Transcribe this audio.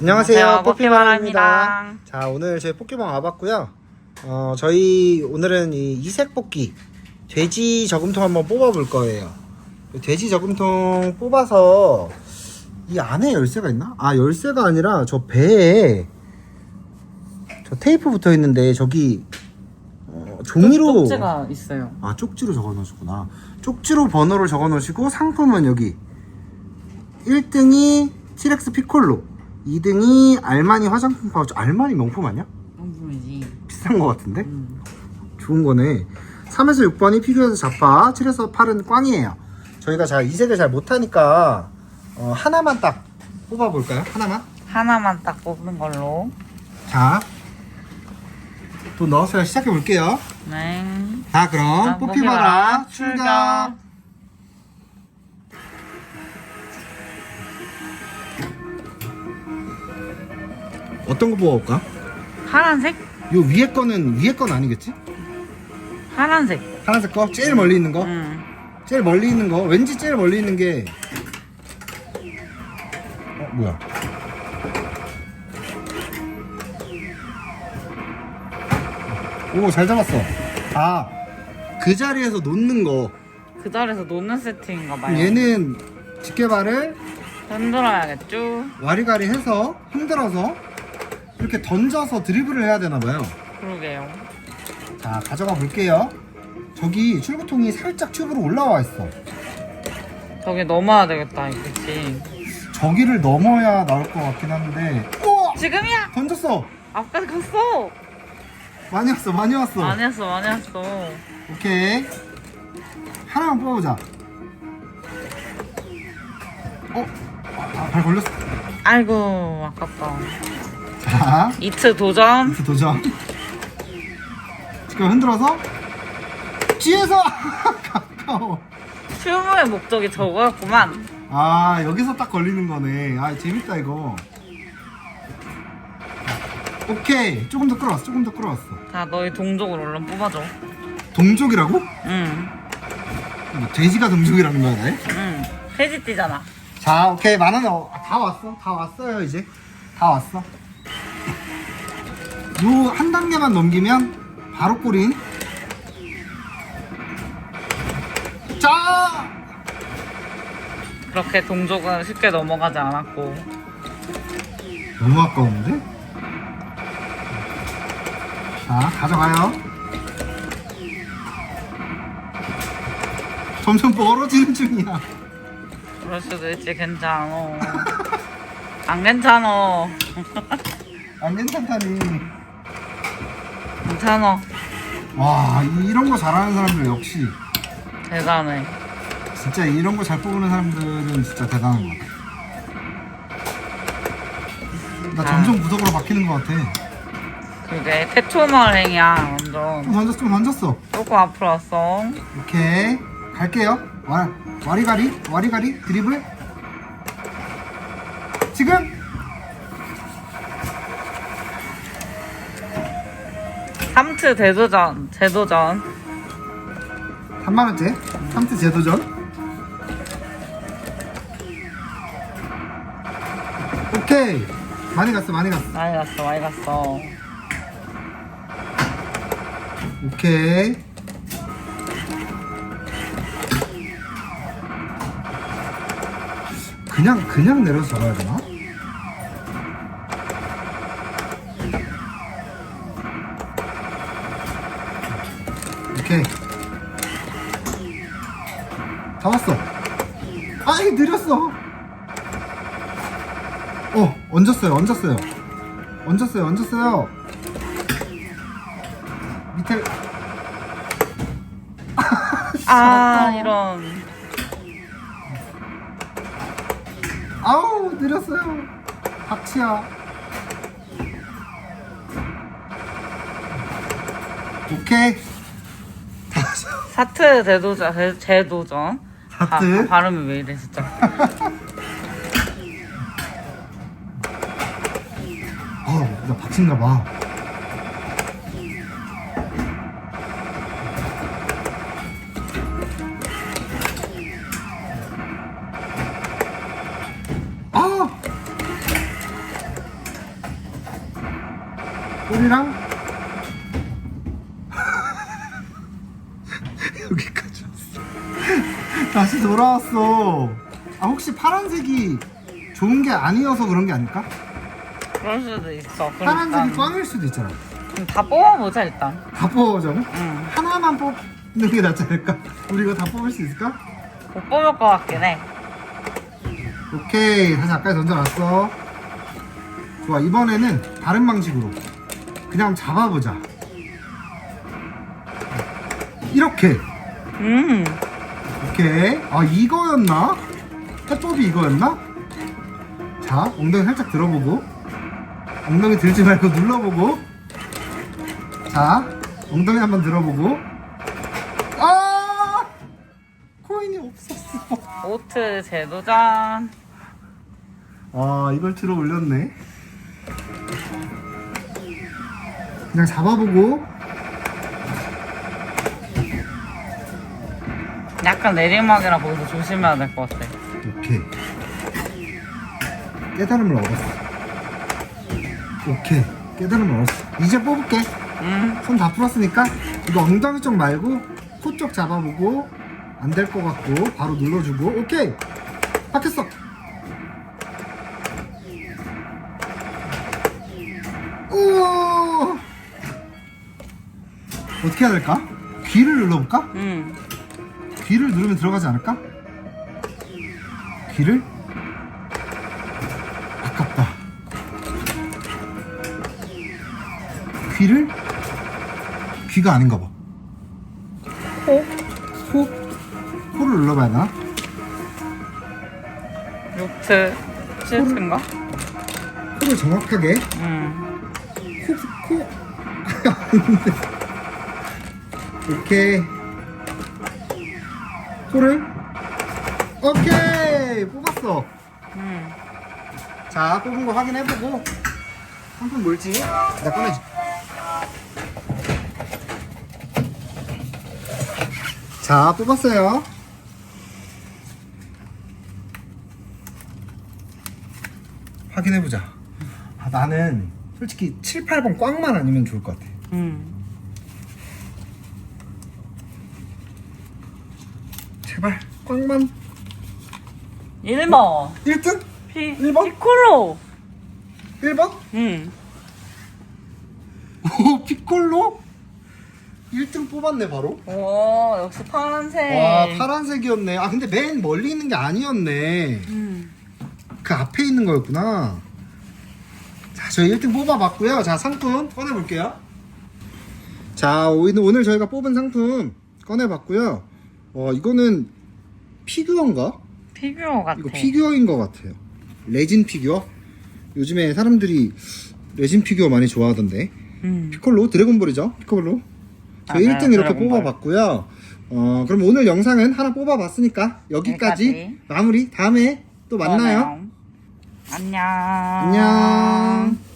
안녕하세요, 뽀피마라입니다. 자, 오늘 저희 포켓몬 와봤고요. 어, 저희 오늘은 이 이색 뽑기 돼지 저금통 한번 뽑아볼 거예요. 돼지 저금통 뽑아서 이 안에 열쇠가 있나? 아, 열쇠가 아니라 저 배에 저 테이프 붙어 있는데 저기 어, 종이로 쪽지가 있어요. 아 쪽지로 적어 놓으셨구나 쪽지로 번호를 적어 놓으시고 상품은 여기 1등이 티렉스 피콜로 2등이 알마니 화장품 파우치 알마니 명품 아니야? 명품이지. 비싼 거 같은데? 음. 좋은 거네 3에서 6번이 피규어에서 자파 7에서 8은 꽝이에요 저희가 잘 이색을 잘 못하니까 어, 하나만 딱 뽑아볼까요? 하나만? 하나만 딱 뽑는 걸로. 자, 돈 넣어서 시작해 볼게요. 네. 자, 그럼 자, 뽑히마라, 출격. 출격. 어떤 거 뽑아볼까? 파란색? 요 위에 거는 위에 건 아니겠지? 파란색. 파란색 거? 제일 멀리 있는 거? 음. 제일 멀리 있는 거? 왠지 제일 멀리 있는 게 어, 뭐야? 오, 잘 잡았어. 아, 그 자리에서 놓는 거. 그 자리에서 놓는 세팅인가 봐요. 얘는 집게발을 흔들어야겠죠? 와리가리 해서 흔들어서 이렇게 던져서 드리블을 해야 되나 봐요. 그러게요. 자, 가져가 볼게요. 저기 출구통이 살짝 튜브로 올라와 있어. 저기 넘어야 되겠다, 이거지. 저기를 넘어야 나올 것 같긴 한데. 우와! 지금이야! 던졌어! 앞까지 갔어! 많이 왔어, 많이 왔어. 많이 했어, 많이 했어. 오케이. 하나만 뽑아보자. 어? 아, 아, 발 걸렸어. 아이고, 아깝다. 자, 이트 도전. 이트 도전. 지금 흔들어서. 뒤에서! 가까워. 춤의 목적이 저거였구만. 아 여기서 딱 걸리는 거네 아 재밌다 이거 오케이 조금 더 끌어왔어 조금 더 끌어왔어 자, 너희 동족을 얼른 뽑아줘. 동족이라고? 응, 뭐 돼지가 동족이라는 거야 나에? 응. 페이지 띠잖아. 자 오케이 만원 어, 다 왔어 다 왔어요 이제 다 왔어 요 한 단계만 넘기면 바로 꼬린 자 그렇게 동족은 쉽게 넘어가지 않았고. 너무 아까운데? 자, 가져가요. 점점 멀어지는 중이야. 그럴 수도 있지, 괜찮어. 안 괜찮어. 안 괜찮다니. 괜찮어. 와, 이- 이런 거 잘하는 사람들 역시. 대단해. 진짜 이런 거 잘 뽑는 사람들은 진짜 대단한 것 같아. 나 아. 점점 무적으로 바뀌는 것 같아. 그게 태초마을행이야, 완전. 좀 던졌어, 좀 던졌어. 조금 앞으로 왔어. 오케이. 갈게요. 와, 와리가리, 와리가리, 드리블. 지금! 삼트 대도전, 재도전. 3만원째 3트 재도전 오케이 많이 갔어 많이 갔어 많이 갔어, 많이 갔어. 오케이. 그냥 그냥 내려서 잡아야 되나? 오케이. 다 왔어. 아이 느렸어. 어 얹었어요 얹었어요. 얹었어요 얹었어요 밑에 아, 이런. 아우 느렸어요 박치야 오케이 사트 대도전, 재- 재도전. 사트? 바, 발음이 왜 이래, 진짜. 어나 박친가 봐 다시 돌아왔어. 아 혹시 파란색이 좋은 게 아니어서 그런 게 아닐까? 그럴 수도 있어. 파란색이 그러니까 꽝일 수도 있잖아. 그럼 다 뽑아보자 일단. 다 뽑아보자고? 응. 하나만 뽑는 게 낫지 않을까? 우리 이거 다 뽑을 수 있을까? 못 뽑을 것 같긴 해. 오케이 다시 아까 던져놨어 좋아 이번에는 다른 방식으로 그냥 잡아보자 이렇게 음. 오케이 아 이거였나? 해법이 이거였나? 자 엉덩이 살짝 들어보고. 엉덩이 들지 말고 눌러보고. 자 엉덩이 한번 들어보고. 아! 코인이 없었어. 오트 재도전. 아 이걸 들어 올렸네. 그냥 잡아보고 약간 내리막이라 거기서 조심해야 될 것 같아. 오케이 깨달음을 얻었어 오케이 깨달음을 얻었어 이제 뽑을게 음. 손 다 풀었으니까 이거 엉덩이 쪽 말고 코 쪽 잡아보고 안 될 것 같고 바로 눌러주고 오케이 바뀌었어 오 어떻게 해야 될까? 귀를 눌러볼까? 음. 귀를 누르면 들어가지 않을까? 귀를? 아깝다. 귀를? 귀가 아닌가 봐. 코? 코? 코를 눌러봐야 되나? 요트 실트인가? 코를 정확하게. 음. 코, 코. 아닌데. 코를? 오케이! 뽑았어. 음. 자, 뽑은 거 확인해보고 상품 뭘지 나 꺼내지. 자, 뽑았어요. 확인해보자. 아, 나는 솔직히 7, 8번 꽝만 아니면 좋을 것 같아. 음. 제발, 꽝만. 1번. 1등? 피, 일 번? 피콜로. 1번? 음. 오, 피콜로? 1등 뽑았네, 바로. 오, 역시 파란색. 와 파란색이었네 아 근데 맨 멀리 있는 게 아니었네 음. 그 앞에 있는 거였구나 자 저희 1등 뽑아봤고요 자 상품 꺼내볼게요 자 오늘, 오늘 저희가 뽑은 상품 꺼내봤고요 어 이거는 피규어인가? 피규어 같아. 이거 피규어인 것 같아요 레진 피규어 요즘에 사람들이 레진 피규어 많이 좋아하던데 음. 피콜로 드래곤볼이죠 피콜로 저희 맞아요, 1등 이렇게 드래곤볼. 뽑아봤고요 어 그럼 오늘 영상은 하나 뽑아봤으니까 여기까지 여기까지. 마무리 다음에 또 만나요 안녕. 안녕